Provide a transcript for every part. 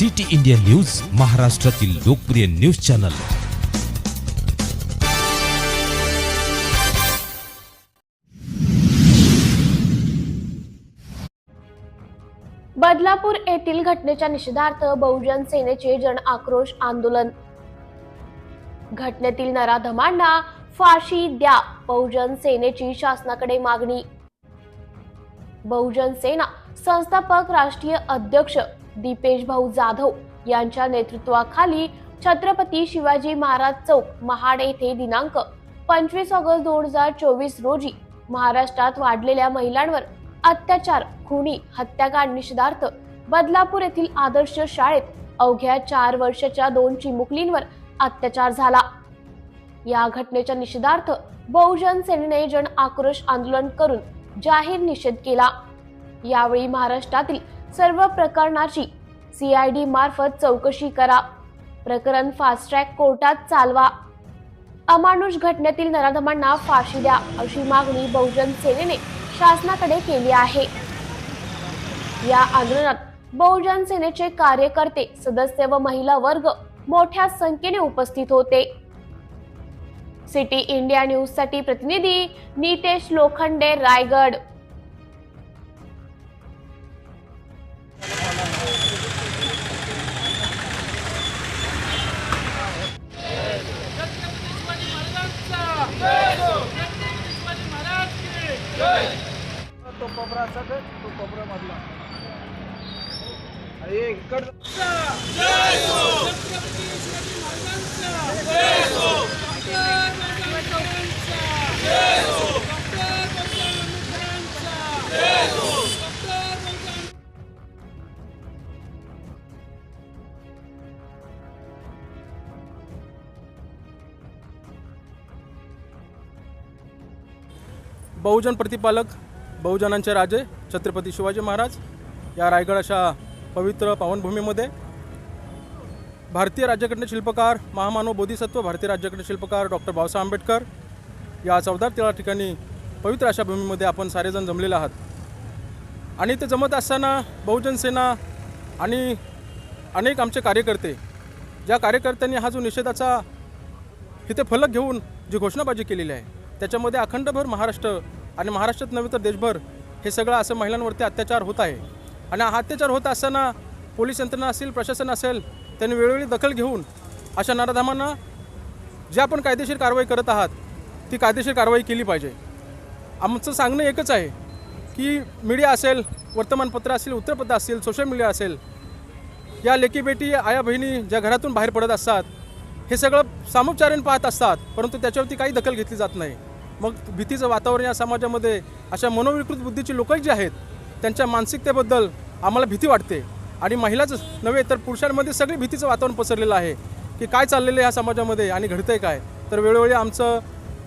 City India news महाराष्ट्रातील लोकप्रिय news channel. Badlapur येथील घटनेच्या निषेधार्थ बहुजन सेनेचे जन आक्रोश आंदोलन. घटनेतील नराधमांना फाशी द्या बहुजन सेनेची शासनाकडे मागणी. बहुजन सेना संस्थापक राष्ट्रीय अध्यक्ष दीपेश भाऊ जाधव यांच्या नेतृत्वाखाली छत्रपती शिवाजी महाराज चौक महाड येथे दिनांक पंचवीस ऑगस्ट दोन हजार चोवीस रोजी महाराष्ट्रात वाढलेल्या महिलांवर अत्याचार खुनी हत्याकांड निषेधार्थ बदलापूर येथील आदर्श शाळेत अवघ्या चार वर्षाच्या दोन चिमुकलींवर अत्याचार झाला. या घटनेच्या निषेधार्थ बहुजन सेनेने जन आक्रोश आंदोलन करून जाहीर निषेध केला. यावेळी महाराष्ट्रातील सर्व प्रकरणाची सीआयडी मार्फत चौकशी करा. प्रकरण फास्ट ट्रॅक कोर्टात चालवा. अमानुष घटनेतील नराधमांना फाशी द्या अशी मागणी बहुजन सेनेने शासनाकडे केली आहे. या आंदोलनात बहुजन सेनेचे कार्यकर्ते सदस्य व महिला वर्ग मोठ्या संख्येने उपस्थित होते. सिटी इंडिया न्यूजसाठी प्रतिनिधी नितेश लोखंडे रायगड. कोपरा असा तर तो कोपरा मधला आणि हे बहुजन प्रतिपालक बहुजनांचे राजे छत्रपती शिवाजी महाराज या रायगड अशा पवित्र पावनभूमीमध्ये. भारतीय राज्यघटना शिल्पकार महामानव बोधिसत्व भारतीय राज्यघटना शिल्पकार डॉक्टर बाबासाहेब आंबेडकर या चौदार तेरा ठिकाणी पवित्र अशा भूमीमध्ये आपण सारेजण जमलेले आहात. आणि ते जमत असताना बहुजन सेना आणि अनेक आमचे कार्यकर्ते ज्या कार्यकर्त्यांनी हा जो निषेधाचा इथे फलक घेऊन जी घोषणाबाजी केलेली आहे त्याच्यामध्ये अखंडभर महाराष्ट्र आणि महाराष्ट्रात नव्हे तर देशभर हे सगळं असं महिलांवरती अत्याचार होत आहे. आणि हा अत्याचार होत असताना पोलीस यंत्रणा असेल प्रशासन असेल त्यांनी वेळोवेळी दखल घेऊन अशा नराधामांना जे आपण कायदेशीर कारवाई करत आहात ती कायदेशीर कारवाई केली पाहिजे. आमचं सांगणं एकच आहे की मीडिया असेल वर्तमानपत्र असेल वृत्तपत्र असेल सोशल मीडिया असेल या लेकीबेटी आया बहिणी ज्या घरातून बाहेर पडत असतात हे सगळं सामोपचारण पाहत असतात परंतु त्याच्यावरती काही दखल घेतली जात नाही. मग भीतीचं वातावरण या समाजामध्ये अशा मनोविकृत बुद्धीची लोक जी आहेत त्यांच्या मानसिकतेबद्दल आम्हाला भीती वाटते. आणि महिलाच नव्हे तर पुरुषांमध्ये सगळी भीतीचं वातावरण पसरलेलं आहे की काय चाललेलं आहे ह्या समाजामध्ये आणि घडतंय काय? तर वेळोवेळी आमचं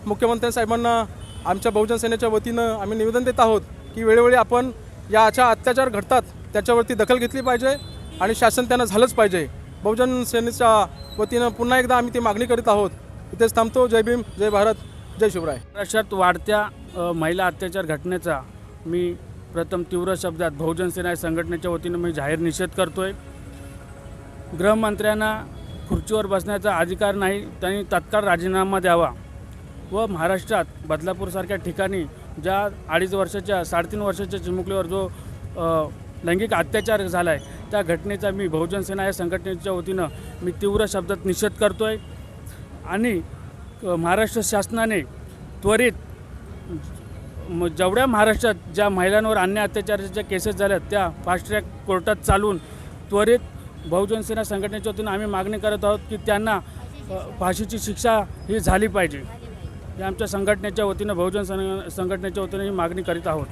मुख्यमंत्री साहेबांना आमच्या बहुजन सेनेच्या वतीनं आम्ही निवेदन देत आहोत की वेळोवेळी आपण या अशा अत्याचार घडतात त्याच्यावरती दखल घेतली पाहिजे आणि शासन त्यांना झालंच पाहिजे. बहुजन सेनेच्या वतीनं पुन्हा एकदा आम्ही ती मागणी करीत आहोत. इथेच थांबतो. जय भीम जय भारत. जय शिवराय. महाराष्ट्रात वाढत्या महिला अत्याचार घटनेचा मी प्रथम तीव्र शब्दात बहुजन सेना या संघटनेच्या वतीनं मी जाहीर निषेध करतोय. गृहमंत्र्यांना खुर्चीवर बसण्याचा अधिकार नाही त्यांनी तत्काळ राजीनामा द्यावा. व महाराष्ट्रात बदलापूरसारख्या ठिकाणी ज्या अडीच वर्षाच्या साडेतीन वर्षाच्या चिमुकलीवर जो लैंगिक अत्याचार झाला आहे त्या घटनेचा मी बहुजन सेना या संघटनेच्या वतीनं मी तीव्र शब्दात निषेध करतो आहे आणि महाराष्ट्र शासनाने त्वरित म- जेवढ्या महाराष्ट्रात ज्या महिलांवर अन्य अत्याचाराच्या केसेस झाल्यात त्या फास्ट ट्रॅक कोर्टात चालून त्वरित बहुजन सेना संघटनेच्या वतीनं आम्ही मागणी करत आहोत की त्यांना फाशीची शिक्षा ही झाली पाहिजे. ही आमच्या संघटनेच्या वतीनं बहुजन सं संघटनेच्या वतीनं ही मागणी करीत आहोत.